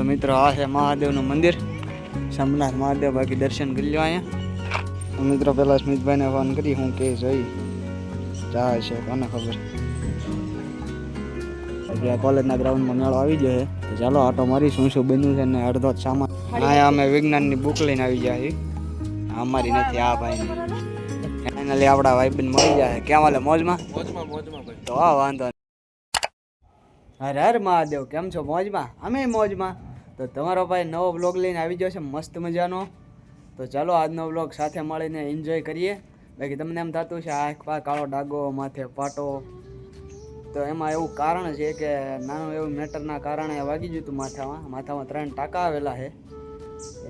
તો મિત્રો આ છે મહાદેવનું મંદિર. સોમનાથ મહાદેવ બાકી દર્શન કરી લો અહીંયા. મિત્રો પહેલા સ્મિતભાઈને ફોન કરી હું કે જોઈ. જાય છે કોને ખબર. આ કોલેજના ગ્રાઉન્ડમાં મેળો આવી ગયો છે. તો ચાલો આટો મારી શું શું બન્યું છે ને અડધો સામાન. અહીંયા અમે વિજ્ઞાનની બુક લઈને આવી ગયા છીએ. અમારી નથી આ ભાઈની. ફાઇનલી આપણા ભાઈબંધ મળી જાય ક્યાં વાલે મોજમાં? તો આ વાંધો. હર હર મહાદેવ કેમ છો મોજમાં? અમે મોજમાં. તો તમારો ભાઈ નવો બ્લોગ લઈને આવી ગયો છે, મસ્ત મજાનો. તો ચાલો આજનો બ્લોગ સાથે મળીને એન્જોય કરીએ. બાકી તમને એમ થતું છે આંખ પા કાળો ડાગો માથે પાટો. તો એમાં એવું કારણ છે કે નાનું એવું મેટરના કારણે વાગી ગયું હતું માથામાં. માથામાં ત્રણ ટાંકા આવેલા છે.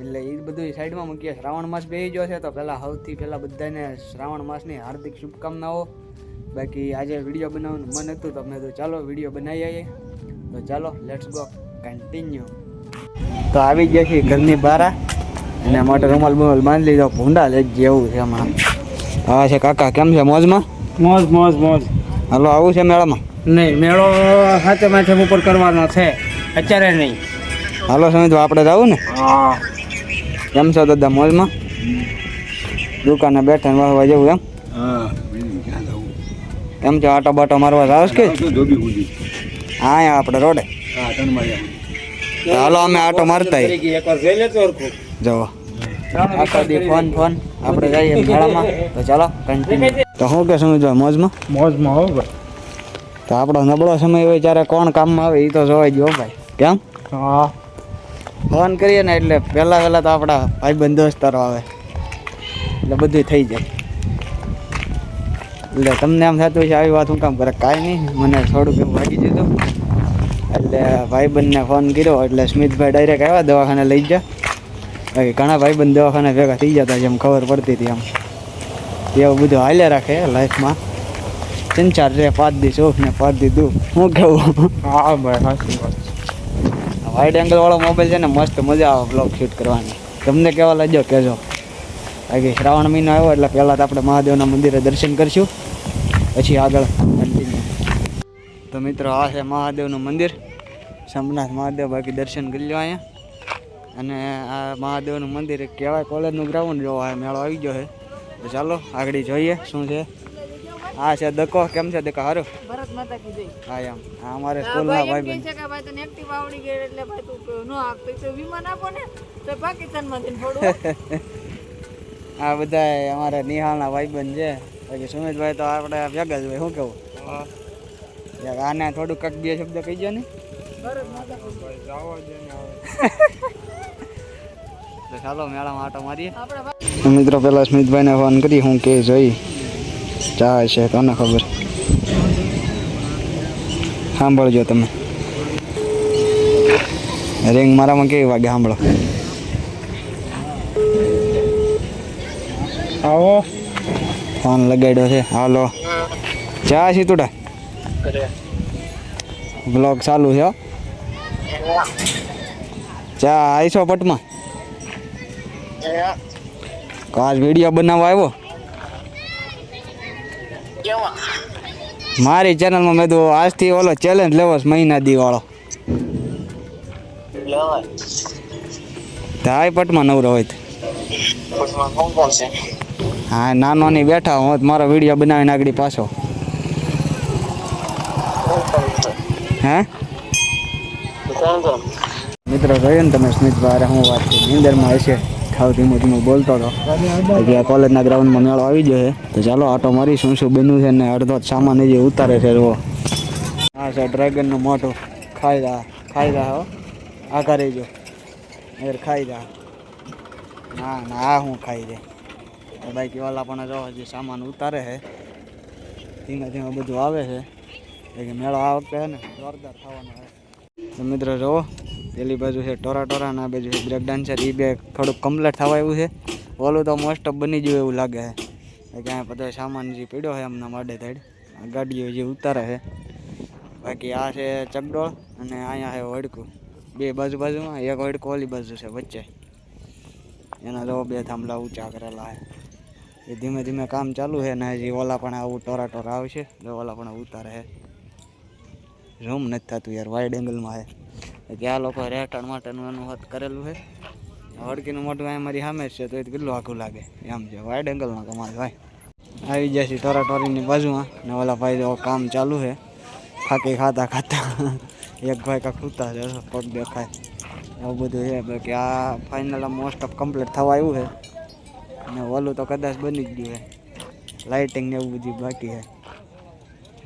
એટલે એ બધું સાઈડમાં મૂકીએ. શ્રાવણ માસ બેસી ગયો છે, તો પહેલાં સૌથી પહેલાં બધાને શ્રાવણ માસની હાર્દિક શુભકામનાઓ. બાકી આજે વીડિયો બનાવવાનું મન હતું, તો મેં તો ચાલો વીડિયો બનાવી આવીએ તો ચાલો લેટ્સ ગો કન્ટિન્યુ તો આવી ગયા છીએ ઘરની બહાર. અને માટે રૂમાલ બુમાલ બાંધી લીધો. ભૂંડા લઈ જેવું છે એમાં હા છે કાકા કેમ છે મોજમાં? મોજ મોજ મોજ. હાલો આવું છે મેળામાં? નહીં મેળો હાથે માથે ઉપર કરવાનો છે. અત્યારે નહીં. હાલો સમજો આપણે જવું ને? હા. કેમ છો દાદા મોજમાં? દુકાને બેઠા વાહવા જવું એમ? કેમ છો આટો બાટો મારવા જાવ કે? હા આપણે રોડે. તો હાલો અમે આટો મારતા આવીએ. એકવાર જોઈ લેતો હરખું જવો આખો દી ફોન ફોન. આપણે જઈએ મેળામાં તો ચાલો કન્ટિન્યુ તો શું કે સમજવા મોજમાં? મોજમાં હો ભાઈ. તો આપણો નબળો સમય હોય ત્યારે કોણ કામમાં આવે એ તો જોવાય જ ભાઈ. કેમ? હા. ફોન કરીએ ને એટલે પહેલાં પહેલાં તો આપણા ભાઈ દોસ્તારો આવે. એટલે બધું થઈ જાય. એટલે તમને એમ થતું છે આવી વાત હું કામ કરે? કાંઈ નહીં. મને થોડુંક એવું વાગી દીધું એટલે ભાઈબંધને ફોન કર્યો એટલે સ્મિતભાઈ ડાયરેક્ટ આવ્યા દવાખાને લઈ જા બાકી ઘણા ભાઈબંધ દવાખાને ભેગા થઈ જતા જેમ ખબર પડતી હતી આમ. એવું બધું હાલ્યા રાખે લાઈફમાં ચંચાર રે પાંચ દી સુખ ને પાંચ દી દુઃખ. હું કહું હા ભાઈ સાચી વાત વાઇડ એંગલ વાળો મોબાઈલ છે ને મસ્ત મજા આવે બ્લોગ શૂટ કરવાની. તમને કેવા લાગ્યો? કહેજો. બાકી શ્રાવણ મહિનો આવ્યો એટલે પહેલાં તો આપણે મહાદેવના મંદિરે દર્શન કરશું. પછી આગળ તો મિત્રો આ છે મહાદેવનું મંદિર. સોમનાથ મહાદેવ બાકી દર્શન કરી લો અહીંયા. અને આ મહાદેવનું મંદિર એક કહેવાય કોલેજનું ગ્રાઉન્ડ જોવા આ મેળો આવી ગયો છે. તો ચાલો આગળ જોઈએ શું છે. આ છે દકો કેમ છે દકો? સારું ભારત માતા કી જય. હા એમ. હા અમારે સ્કૂલના ભાઈ ભાઈ એમ છે કે ભાઈ તને એક્ટિવ આવડી ગઈ એટલે ભાઈ તું નો આપતો તો વિમાન આપો ને તો પાકિસ્તાનમાંથી થોડું આ બધા અમારા નિહાળના ભાઈબંધ છે. બાકી સુમિતભાઈ તો આપણે ભેગા જ હોય શું કેવું? આને થોડું કક બે શબ્દ કહી દો ને. ચાલો મેળામાં આટો મારીએ મિત્રો પેલા સ્મિતભાઈને ફોન કરી હું કે જોઈ. ચા છે તને ખબર. સાંભળજો તમે. રિંગ મારામાં કેવી વાગે સાંભળો. આવો. ફોન લગાડ્યો છે. હાલો. ચા સીતુડા બ્લોગ ચાલુ છે હો. ચા આવીશો પટમાં? કાલ વીડિયો બનાવવા આવ્યો? મારી ચેનલમાં મેં તો આજથી ઓલો ચેલેન્જ લેવો મહિના દી વાળો હાય પટમાં નવરો હોય હા નાનો ની બેઠા હું મારો વીડિયો બનાવીને આગળ પાછો. હે? મિત્રો, જોયું ને તમે સ્મિતભાઈ અરે હું વાત કરું નિંદરમાં હશે. ખાવ ધીમું ધીમું બોલતો હતો હજી આ કોલેજના ગ્રાઉન્ડમાં મેળો આવી ગયો છે. તો ચાલો, આટો મારી શું શું બન્યું છે ને અડધો જ સામાન હજી ઉતારે છે, જુઓ. હા સર ડ્રેગનનું મોટું ખાઈ જા, ખાઈ દા હો. આ કરી જો યાર ખાઈ જા. ના ના, આ હું ખાઈ દે તો બાઈક પણ જો હજી સામાન ઉતારે છે. ધીમે ધીમે બધું આવે છે. એટલે મેળો આ વખતે ને જોરદાર થવાનો છે મિત્રો જુઓ, પેલી બાજુ છે ટોરા ટોરા અને આ બાજુ છે બ્રેક ડાન્સર એ બે થોડુંક કમ્પ્લેટ થવા એવું છે. ઓલું તો મોસ્ટ ઓફ બની ગયું એવું લાગે છે. કે બધો સામાન જે પીડ્યો છે એમના માટે આ ગાડીઓ જે ઉતારે છે. બાકી આ છે ચગડોળ અને અહીંયા છે વડકું બે બાજુ બાજુમાં, એક વડકું ઓલી બાજુ છે વચ્ચે. એના જો બે થાંભલા ઊંચા કરેલા છે. એ ધીમે ધીમે કામ ચાલુ છે ને હજી ઓલા પણ આવું ટોરા ટોરા આવશે ઓલા પણ ઉતારે છે. ઝૂમ નથી થતું યાર વાઇડ એંગલમાં છે. કે આ લોકો રહેઠાણ માટેનું એનું હત કરેલું છે. હડકીનું મોટું અહીં મારી સામે જ છે, તો એ તો કેટલું આખું લાગે. એમ છે વાઇડ એંગલમાં કમાલ ભાઈ આવી જાય છે ટોરા ટોરીની બાજુમાં, ને ઓલા ભાઈ તો કામ ચાલુ છે. ફાંકી ખાતા ખાતા એક ભાઈ કાંક ખૂતા છે પગ દેખાય. એવું બધું છે, બાકી આ ફાઇનલ મોસ્ટ ઓફ કમ્પ્લીટ થવા આવ્યું છે. અને ઓલું તો કદાચ બની જ ગયું છે. લાઇટિંગ ને એવું બધું બાકી છે.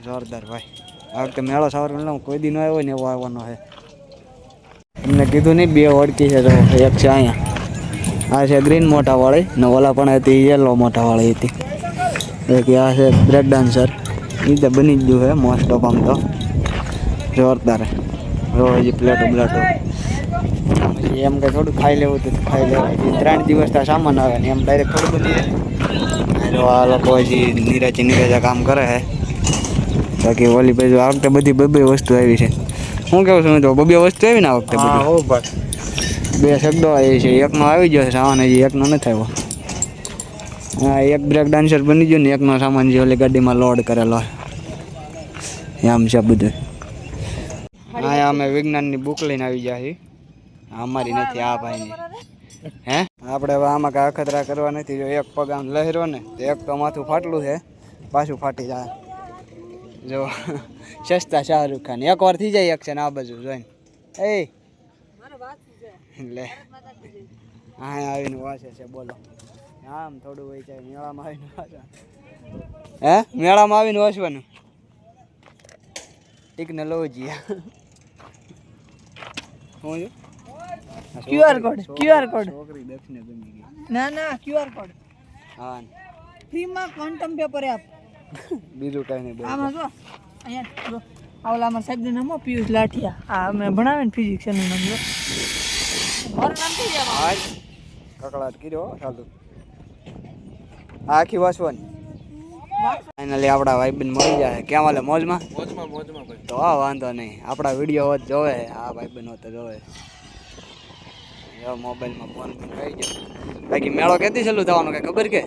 જોરદાર ભાઈ. આ વખતે મેળો સવાર કોઈ દી ન આવ્યો ને એવો આવવાનો છે. એમને કીધું નહીં, બે ઓળખી છે તો એક છે અહીંયા. આ છે ગ્રીન મોટાવાળી, ને ઓલા પણ હતી યલો મોટા વાળી હતી. એક આ છે બ્રેક ડાન્સર એ તો બની જ ગયું છે મોસ્ટ ઓફ આમ તો. જોરદાર. જો પ્લેટો બ્લેટો એમ કે થોડું ખાઈ લેવું તો ખાઈ લેવું ત્રણ દિવસ ત્યાં સામાન આવે ને એમ ડાયરેક્ટ થોડું બધું આ લોકો હજી નીરજ નીરજા કામ કરે છે. બાકી ઓલી બાજુ આ વખતે બધી બબે વસ્તુ આવી છે. હું કેવું છું તો બબે વસ્તુ આવી ને આ વખતે બધી? બે શબ્દો આવી છે. એકનો આવી ગયો છે સામાન હજી એકનો નથી આવ્યો. હા એક બ્રેક ડાન્સર બની ગયો ને એકનો સામાન જે ઓલી ગાડીમાં લોડ કરેલો. એમ છે બધું. હા અમે વિજ્ઞાનની બુક લઈને આવી ગયા છીએ. અમારી નથી આ ભાઈની. હે? આપણે હવે આમાં કાંઈ અખતરા કરવા નથી. જો એક પગ આમ લહેરો ને તો એક તો માથું ફાટલું છે. પાછું ફાટી જાય. જો સસ્તા શાહરૂખ ખાન. એક વાર થઈ જાય એક્શન આ બાજુ જોઈને. એ. લે એટલે. હા આવીને વાંચે છે બોલો. આમ થોડું હોય છે મેળામાં આવીને વાંચે હે? મેળામાં આવીને વાંચવાનું? ટેકનોલોજી શું છે? ક્યુઆર કોડ ક્યુઆર કોડ છોકરી દક્ષિણે ગમી ગઈ. ના ના ક્યુઆર કોડ હા. ફ્રીમાં ક્વોન્ટમ પેપર આપ. બીજું કઈ નહીં આમાં જો અહીંયા જો આ ઓલા અમારા સાહેબનું નામ પિયુષ લાઠિયા. આ અમે ભણાવે ને ફિઝિક્સ એનું નામ જો. મારું નામ થઈ જાય કકડાટ કર્યો ચાલુ આખી વાસવાની ફાઇનલી આપણા ભાઈબંધ મળી જાય. કેમ હાલે મોજમાં? મોજમાં મોજમાં ભાઈ. તો આ વાંધો નહીં. આપણા વીડિયો હોત જોવે આ ભાઈબંધ હોત જોવે જોવે. જો મોબાઈલમાં ફોન કરી ગયો. બાકી મેળો કેતી છેલું થવાનું કઈ ખબર કે?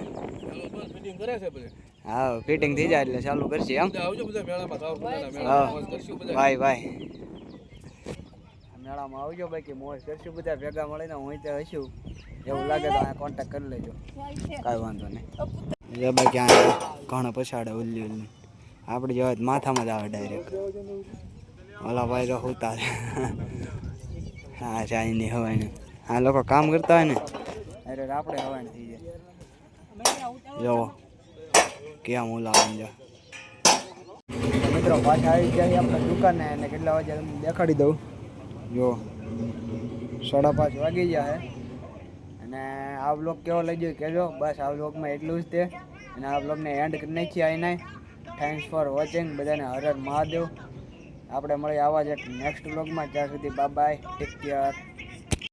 ફિટિંગ કરે છે હા ફિટિંગ થઈ જાય એટલે ચાલુ કરશે એમ. આવજો બધા મેળામાં સાવ ખુલ્લાના હા મોજ કરશું બધા. ભાઈ ભાઈ મેળામાં આવજો બાકી મોજ કરશું બધા. ભેગા મળીને હું ત્યાં હશું. એવું લાગે તો કોન્ટેક્ટ કરી લેજો. કાંઈ વાંધો નહીં. જો બાકી આ ઘણો પછાડે ઉલ્લી ઉલ્લી. આપણે જવા જ માથામાં જ આવે ડાયરેક્ટ ઓલા ભાઈ તો હોતા હા હા ચાઈની હવાય ને આ લોકો કામ કરતા હોય ને? અરે આપણે હવાય થઈ જાય. જો કેમ ઓલા જા. મિત્રો પાછા આવી ગયા આપણે દુકાને અને કેટલા વાગે તમને દેખાડી દઉં. જો સાડા પાંચ વાગી ગયા છે અને આ બ્લોગ કેવો લઈ ગયો કહેજો. બસ આ બ્લોગમાં એટલું જ તે. અને આ બ્લોગને એન્ડ કરી નાખીએ આવીને થેન્ક્સ ફોર વોચિંગ બધાને હર હર મહાદેવ. આપણે મળીએ આવા જ એક નેક્સ્ટ બ્લોગમાં ત્યાં સુધી બાય બાય ટેક કેર